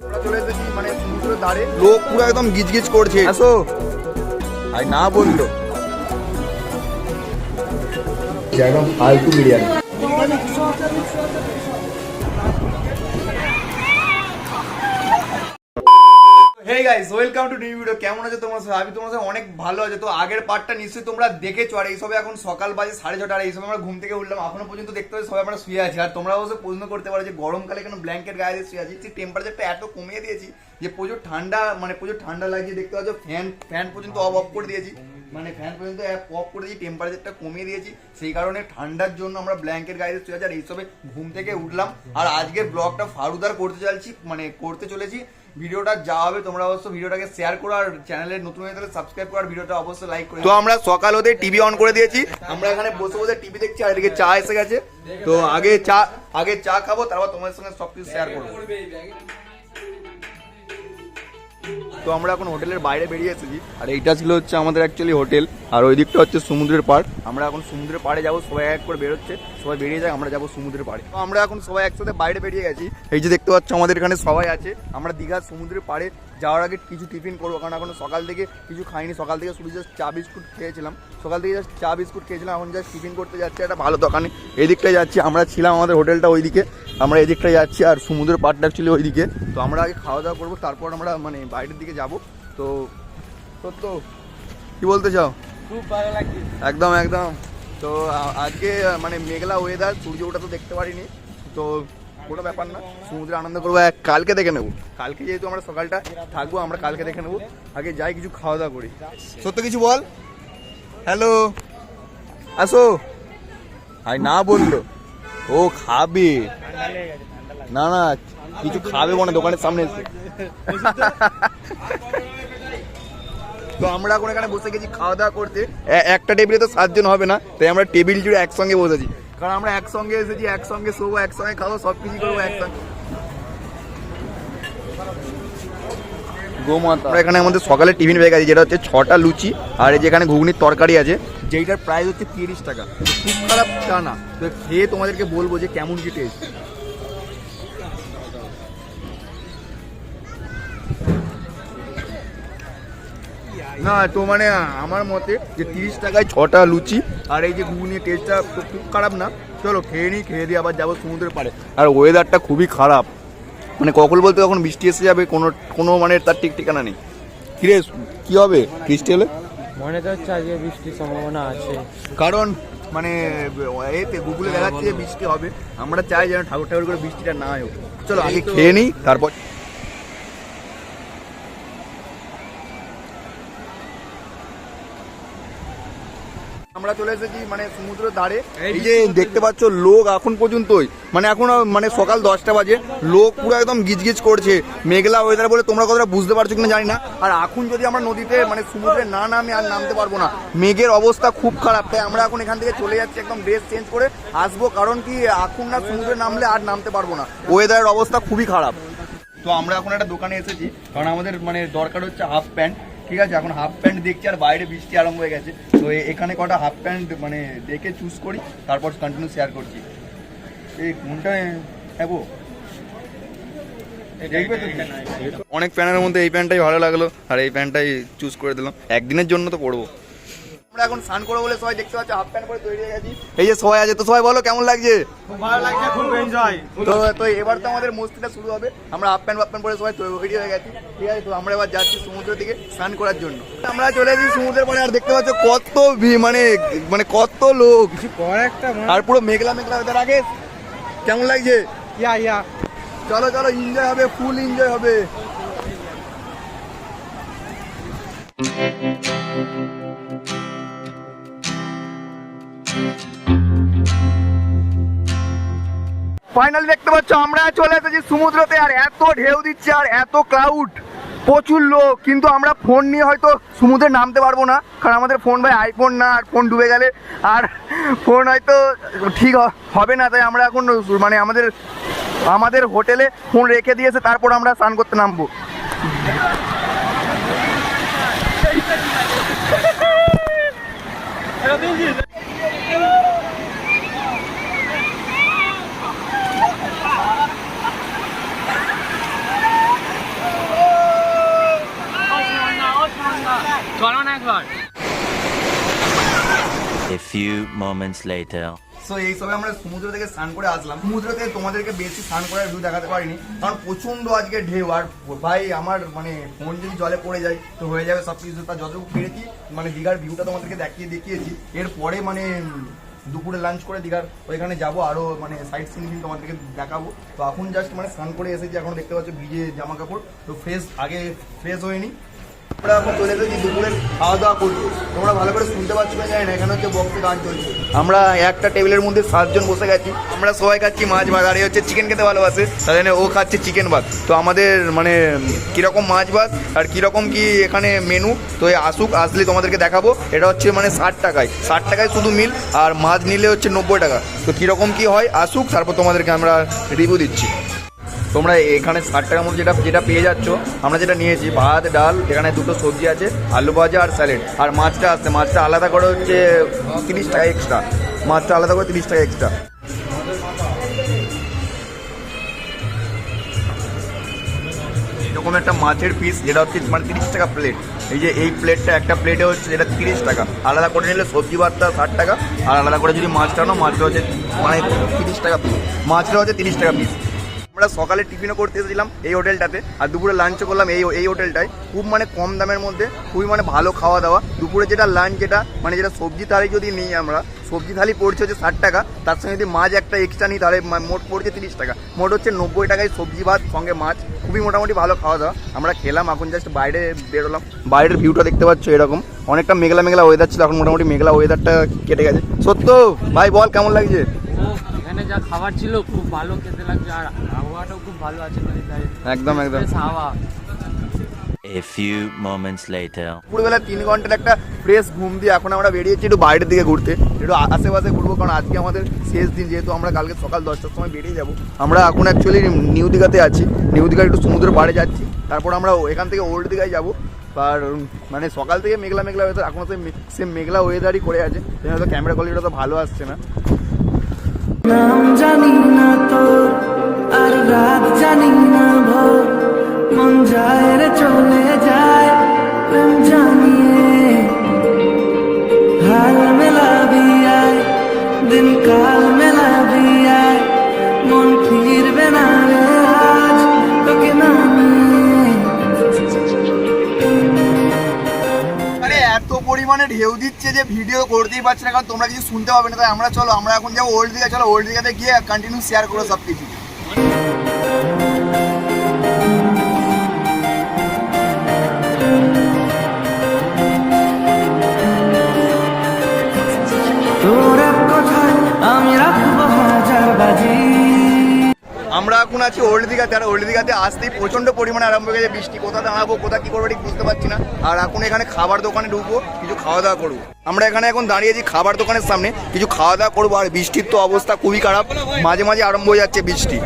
আমরা চলে এসেছি মানে সমুদ্রের ধারে? লোক পুরো একদম গিজগিজ করছে। আসো। আর না বলল। একদম ফালতু biryani. Hey guys welcome to new video কেমন আছে তোমার? সাথে আমি তোমার সাথে অনেক ভালো আছে। তো আগের পার্টটা নিশ্চয়ই তোমরা দেখেছ, আর এইসবে এখন সকাল বাজে সাড়ে ছটা, আর এইসব আমরা ঘুম থেকে উঠলাম। এখনও পর্যন্ত দেখতে পাচ্ছি সবাই আমরা শুয়ে আছি। আর তোমরা অবশ্য প্রশ্ন করতে পারো যে, গরমকালে কেন ব্ল্যাঙ্কেট গায়ে দিয়ে শুয়ে আছি? টেম্পারেচারটা এত কমিয়ে দিয়েছি যে, প্রচুর ঠান্ডা মানে প্রচুর ঠান্ডা লাগছে। দেখতে পাচ্ছ ফ্যান ফ্যান পর্যন্ত অফ অফ করে দিয়েছি। মানে ফ্যান পর্যন্ত অফ করে দিয়েছি টেম্পারেচারটা কমিয়ে দিয়েছি। সেই কারণে ঠান্ডার জন্য আমরা ব্ল্যাঙ্কেট গায়ে শুয়ে আছি, আর এইসবে ঘুম থেকে উঠলাম। আর আজকের ব্লগটা ফারুদার করতে চাইছি মানে করতে চলেছি। ভিডিওটা যা হবে তোমরা অবশ্য ভিডিওটাকে শেয়ার করো আর চ্যানেলের নতুন হয়ে থাকলে সাবস্ক্রাইব করো আর ভিডিওটা অবশ্যই লাইক করো তো আমরা সকাল হতে টিভি অন করে দিয়েছি। আমরা এখানে বসে বসে টিভি দেখছি আর এদিকে চা এসে গেছে। তো আগে চা আগে চা খাব তারপর তোমাদের সঙ্গে সবকিছু শেয়ার করব। তো আমরা এখন হোটেলের বাইরে বেরিয়ে এসেছি। আর এইটা ছিল হচ্ছে আমাদের অ্যাকচুয়ালি হোটেল আর ওই দিকটা হচ্ছে সমুদ্রের পাড়। আমরা এখন সমুদ্রের পাড়ে যাব সবাই এক করে বেরোচ্ছে। সবাই বেরিয়ে যায় আমরা যাব সমুদ্রের পাড়ে। তো আমরা এখন সবাই একসাথে বাইরে বেরিয়ে গেছি। এই যে দেখতে পাচ্ছ আমাদের এখানে সবাই আছে। আমরা দীঘার সমুদ্রের পাড়ে যাওয়ার আগে কিছু টিফিন করব কারণ এখন সকাল থেকে কিছু খাইনি। সকাল থেকে শুধু জাস্ট চা বিস্কুট খেয়েছিলাম। সকাল থেকে জাস্ট চা বিস্কুট খেয়েছিলাম এখন জাস্ট টিফিন করতে যাচ্ছি একটা ভালো দোকানে। এই দিকটায় যাচ্ছি আমরা ছিলাম আমাদের হোটেলটা ওইদিকে। আমরা এই দিকটায় যাচ্ছি আর সমুদ্রের পাড়টা ছিল ওইদিকে। তো আমরা আগে খাওয়া দাওয়া করব তারপর আমরা মানে বাইরের দিকে যাব। তো সত্য কি বলতে চাও? খুব ভালো লাগছে। একদম একদম। তো আজকে মানে মেঘলা ওয়েদার সূর্য ওটা তো দেখতে পারিনি, তো কোনো ব্যাপার না, সমুদ্রে আনন্দ করব। কালকে দেখে নেব। কালকে যেহেতু আমরা সকালটা থাকব, আমরা কালকে দেখে নেব। আগে যাই কিছু খাওয়া দাওয়া করি। সত্য কিছু বল? হ্যালো আসো। আর না বলল। ও খাবে। না না, কিছু খাবে মনে দোকানের সামনে এসে। তো আমরা এখন এখানে বসে গেছি খাওয়া দাওয়া করতে। একটা টেবিলে তো সাতজন হবে না তাই আমরা টেবিল জুড়ে একসঙ্গে বসেছি কারণ আমরা একসঙ্গে এসেছি একসঙ্গে শোবো একসঙ্গে খাব সব কিছু করব একসঙ্গে। গোমাতা। এখানে আমাদের সকালে টিফিন পেয়ে গেছি যেটা হচ্ছে ছটা লুচি আর এই যে এখানে ঘুগনির তরকারি আছে যেইটার প্রাইস হচ্ছে তিরিশ টাকা। খুব খারাপ চা না তো খেয়ে তোমাদেরকে বলব যে কেমন কি টেস্ট না তো মানে আমার মতে যে তিরিশ টাকায় ছটা লুচি আর এই যে ঘুগনি টেস্টটা তো খুব খারাপ না। চলো খেয়ে নিই খেয়ে দিয়ে আবার যাব সমুদ্রের পাড়ে। আর ওয়েদারটা খুবই খারাপ। মানে কখন বলতে কখন বৃষ্টি এসে যাবে কোনো কোনো মানে তার ঠিক ঠিকানা নেই। কিরে কী হবে বৃষ্টি হলে মনে তো হচ্ছে আজকে বৃষ্টির সম্ভাবনা আছে। কারণ মানে এতে গুগলে দেখাচ্ছে যে বৃষ্টি হবে। আমরা চাই যেন ঠাকুর ঠাকুর করে বৃষ্টিটা না হোক। চলো আগে খেয়ে নিই তারপর আমরা চলে এসেছি মানে সমুদ্রের ধারে। এই যে দেখতে পাচ্ছ লোক এখন পর্যন্তই। মানে এখন মানে সকাল দশটা বাজে। লোক পুরো একদম গিজগিজ করছে। মেঘলা ওয়েদার বলে তোমরা কতটা বুঝতে পারছ কিনা জানি না। আর এখন যদি আমরা নদীতে মানে সমুদ্রে না নামে আর নামতে পারব না মেঘের অবস্থা খুব খারাপ। তাই আমরা এখন এখান থেকে চলে যাচ্ছি একদম ড্রেস চেঞ্জ করে। আসব কারণ কি এখন না সমুদ্রে নামলে আর নামতে পারব না। ওয়েদারের অবস্থা খুবই খারাপ। তো আমরা এখন একটা দোকানে এসেছি। কারণ আমাদের মানে দরকার হচ্ছে হাফ প্যান্ট ঠিক আছে এখন হাফ প্যান্ট দেখছি আর বাইরে বৃষ্টি আরম্ভ হয়ে গেছে। তো এখানে কটা হাফ প্যান্ট মানে দেখে চুজ করি তারপর কন্টিনিউ শেয়ার করছি। এই কোনটা নেব তুমি? অনেক প্যান্টের মধ্যে এই প্যান্টটাই ভালো লাগল আর এই প্যান্টটাই চুজ করে দিলাম। একদিনের জন্য তো পরবো আমরা এখন স্নান করব বলে সবাই দেখতে পাচ্ছি হাফ প্যান্ট পরে তৈরি হয়ে গেছি। এই যে সবাই আছে তো সবাই বলো কেমন লাগছে? ভালো লাগছে খুব এনজয় তো তো এবার তো আমাদের মস্তিটা শুরু হবে। আমরা হাফ প্যান্ট হাফ প্যান্ট পরে সবাই তৈরি হয়ে গেছি। ঠিক আছে তো আমরা এবার যাচ্ছি সমুদ্র দিকে স্নান করার জন্য। আমরা চলে এসেছি সমুদ্রের পরে আর দেখতে পাচ্ছ কত ভি- মানে মানে কত লোক। একটা আর পুরো মেঘলা মেঘলা ওদের আগে কেমন লাগছে? ইয়া ইয়া। চলো চলো এনজয় হবে ফুল এনজয় হবে। ফাইনালি দেখতে পাচ্ছ আমরা চলে এসেছি সমুদ্রতে আর এত ঢেউ দিচ্ছে আর এত ক্লাউড প্রচুর লোক কিন্তু আমরা ফোন নিয়ে হয়তো সমুদ্রে নামতে পারব না কারণ আমাদের ফোন ভাই আইফোন না আর ফোন ডুবে গেলে আর ফোন হয়তো ঠিক হবে না তাই আমরা এখন মানে আমাদের আমাদের হোটেলে ফোন রেখে দিয়েছে তারপর আমরা স্নান করতে নামবো এবার। A few moments later. So এই সবে আমরা সমুদ্র থেকে স্নান করে আসলাম। সমুদ্র থেকে তোমাদেরকে বেশি স্নান করার ভিউ দেখাতে পারিনি। কারণ প্রচণ্ড আজকে ঢেউ। আর ভাই আমার মানে ফোন যদি জলে পড়ে যায় তো হয়ে যাবে সব কিছু তা যতটুকু পেরেছি মানে দীঘার ভিউটা তোমাদেরকে দেখিয়ে দেখিয়েছি। এরপরে মানে দুপুরে লাঞ্চ করে দীঘার। ওইখানে যাব আরও মানে সাইড সিন তোমাদেরকে দেখাবো। তো এখন জাস্ট মানে স্নান করে এসেছি। এখন দেখতে পাচ্ছ ভিজে জামা কাপড় তো ফ্রেশ আগে ফ্রেশ হয়নি। আমরা খাওয়া দাওয়া তোমরা ভালো করে শুনতে জানি না, এখানে হচ্ছে আমরা একটা টেবিলের মধ্যে সাতজন বসে গেছি। আমরা সবাই খাচ্ছি মাছ ভাত, আর হচ্ছে চিকেন খেতে ভালোবাসে, তার জন্য ও খাচ্ছে চিকেন ভাত। তো আমাদের মানে কীরকম মাছ ভাত আর কীরকম কি এখানে মেনু তো আসুক, আসলে তোমাদেরকে দেখাবো। এটা হচ্ছে মানে ষাট টাকায়। ষাট টাকায় শুধু মিল, আর মাছ নিলে হচ্ছে নব্বই টাকা। তো কীরকম কি হয়, আসুক, তারপর তোমাদেরকে আমরা রিভিউ দিচ্ছি। তোমরা এখানে ষাট টাকার মধ্যে যেটা যেটা পেয়ে যাচ্ছ, আমরা যেটা নিয়েছি, ভাত, ডাল, এখানে দুটো সবজি আছে, আলু ভাজা আর স্যালেড। আর মাছটা আসছে, মাছটা আলাদা করে হচ্ছে তিরিশ টাকা এক্সট্রা মাছটা আলাদা করে তিরিশ টাকা এক্সট্রা এরকম একটা মাছের পিস যেটা হচ্ছে মানে তিরিশ টাকা প্লেট এই যে এই প্লেটটা একটা প্লেটে হচ্ছে যেটা তিরিশ টাকা। আলাদা করে নিলে সবজি ভাতটা ষাট টাকা, আর আলাদা করে যদি মাছটা নাও মাছটা হচ্ছে মানে তিরিশ টাকা পিস মাছটা হচ্ছে তিরিশ টাকা পিস আমরা সকালে টিফিনও করতে এসেছিলাম এই হোটেলটাতে। আর দুপুরে লাঞ্চও করলাম এই এই হোটেলটায়। খুব মানে কম দামের মধ্যে, খুবই মানে ভালো খাওয়া দাওয়া। দুপুরে যেটা লাঞ্চ যেটা মানে যেটা সবজি থালি যদি নিই আমরা, সবজি থালি পড়ছে হচ্ছে ষাট টাকা, তার সঙ্গে যদি মাছ একটা এক্সট্রা নিই, তাহলে মোট পড়ছে তিরিশ টাকা। মোট হচ্ছে নব্বই টাকায় সবজি, ভাত, সঙ্গে মাছ, খুবই মোটামুটি ভালো খাওয়া দাওয়া। আমরা খেলাম, এখন জাস্ট বাইরে বেরোলাম। বাইরের ভিউটা দেখতে পাচ্ছ এরকম। অনেকটা মেঘলা মেঘলা ওয়েদার ছিল, এখন মোটামুটি মেঘলা ওয়েদারটা কেটে গেছে। সত্য, ভাই বল কেমন লাগছে? যা খাবার ছিল খুব ভালো খেতে লাগছে আর আবহাওয়াটাও খুব ভালো আছে নদীর ধারে একদম একদম। হাওয়া। A few moments later. দুপুরবেলা তিন ঘণ্টার একটা ফ্রেশ ঘুম দিয়ে এখন আমরা বেরিয়েছি একটু বাইরের দিকে ঘুরতে একটু আশেপাশে ঘুরবো কারণ আজকে আমাদের শেষ দিন যেহেতু আমরা কালকে সকাল দশটার সময় বেরিয়ে যাব। আমরা এখন অ্যাকচুয়ালি নিউ দীঘাতে আছি নিউ দীঘার একটু সমুদ্রের পাড়ে যাচ্ছি তারপর আমরা এখান থেকে ওল্ড দীঘায় যাব। আর মানে সকাল থেকে মেঘলা মেঘলা ওয়েদার এখনও সে সে মেঘলা ওয়েদারই করে আছে সেই ক্যামেরা কোয়ালিটিটা তো ভালো আসছে না। নাম জানি না ঢেউ দিচ্ছে যে ভিডিও করতেই পারছি না, কারণ তোমরা কিছু শুনতে পাবে না। তাই আমরা চলো, আমরা এখন যাব ওল্ড দিঘা, চলো ওল্ড দিঘাতে গিয়ে কন্টিনিউ শেয়ার করো সব কিছু তোর কথায় আমি রাখব হাজার বাজি। এখন আছি ওল্ড দীঘাতে? আর ওল্ড দীঘাতে আসতেই প্রচণ্ড পরিমাণে আরম্ভ হয়ে গেছে বৃষ্টি। কোথা দাঁড়াবো কোথা কি করব ঠিক বুঝতে পারছি না। আর এখন এখানে খাবার দোকানে ঢুকবো, কিছু খাওয়া দাওয়া করব। আমরা এখানে এখন দাঁড়িয়েছি খাবার দোকানের সামনে, কিছু খাওয়া দাওয়া করব, আর বৃষ্টির তো অবস্থা খুবই খারাপ। মাঝে মাঝে আরম্ভ হয়ে যাচ্ছে বৃষ্টি।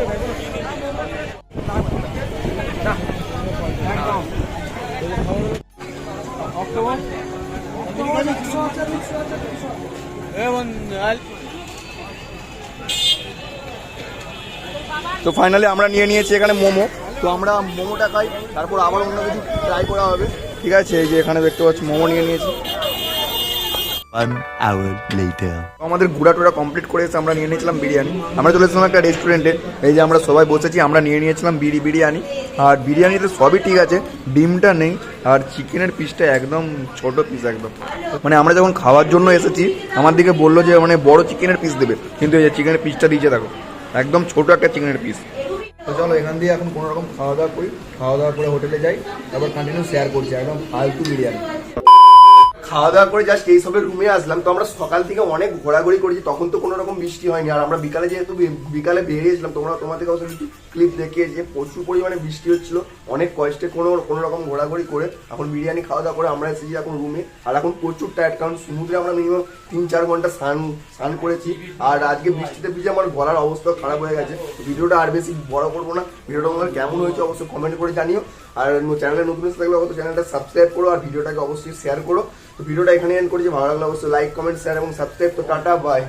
তো ফাইনালি আমরা নিয়ে নিয়েছি এখানে মোমো। তো আমরা মোমোটা খাই তারপর আবার অন্য কিছু ট্রাই করা হবে। ঠিক আছে এই যে এখানে দেখতে পাচ্ছি মোমো নিয়ে নিয়েছি। One hour later. আমাদের ঘোরা টোরা কমপ্লিট করে এসে আমরা নিয়ে নিয়েছিলাম বিরিয়ানি। আমরা চলে এসেছিলাম একটা রেস্টুরেন্টে এই যে আমরা সবাই বসেছি আমরা নিয়ে নিয়েছিলাম বিরি বিরিয়ানি। আর বিরিয়ানিতে সবই ঠিক আছে ডিমটা নেই আর চিকেনের পিসটা একদম ছোট পিস একদম। মানে আমরা যখন খাওয়ার জন্য এসেছি আমার দিকে বলল যে মানে বড় চিকেনের পিস দেবে। কিন্তু এই যে চিকেনের পিসটা দিয়েছে দেখো। একদম ছোট একটা চিকেনের পিস তো চলো এখান দিয়ে এখন কোনোরকম খাওয়া দাওয়া করি। খাওয়া দাওয়া করে হোটেলে যাই। তারপর কন্টিনিউ শেয়ার করছি। একদম ফালতু বিরিয়ানি। খাওয়া দাওয়া করে জাস্ট এই সবের রুমে আসলাম। তো আমরা সকাল থেকে অনেক ঘোরাঘুরি করেছি, তখন তো কোনো রকম বৃষ্টি হয়নি। আর আমরা বিকালে যেহেতু বিকালে বেরিয়েছিলাম তোমরা তোমার থেকে অবশ্য কিছু ক্লিপ দেখিয়ে যে প্রচুর পরিমাণে বৃষ্টি হচ্ছিল, অনেক কষ্টে কোনো কোনো রকম ঘোরাঘুরি করে এখন বিরিয়ানি খাওয়া দাওয়া করে আমরা এসেছি এখন রুমে আর এখন প্রচুর টায়ার্ড কারণ সমুদ্রে আমরা মিনিমাম তিন চার ঘণ্টা স্নান স্নান করেছি। আর আজকে বৃষ্টিতে ভিজে আমার গলার অবস্থা খারাপ হয়ে গেছে। ভিডিওটা আর বেশি বড় করব না। ভিডিওটা আমার কেমন হয়েছে অবশ্যই কমেন্ট করে জানিও। আর চ্যানেলে নতুন এসে থাকলে অবশ্যই চ্যানেলটা সাবস্ক্রাইব করো, আর ভিডিওটাকে অবশ্যই শেয়ার করো। তো ভিডিওটা এখানে এন্ড করেছি ভালো লাগলে অবশ্যই লাইক কমেন্ট শেয়ার এবং সাবস্ক্রাইব তো টাটা বাই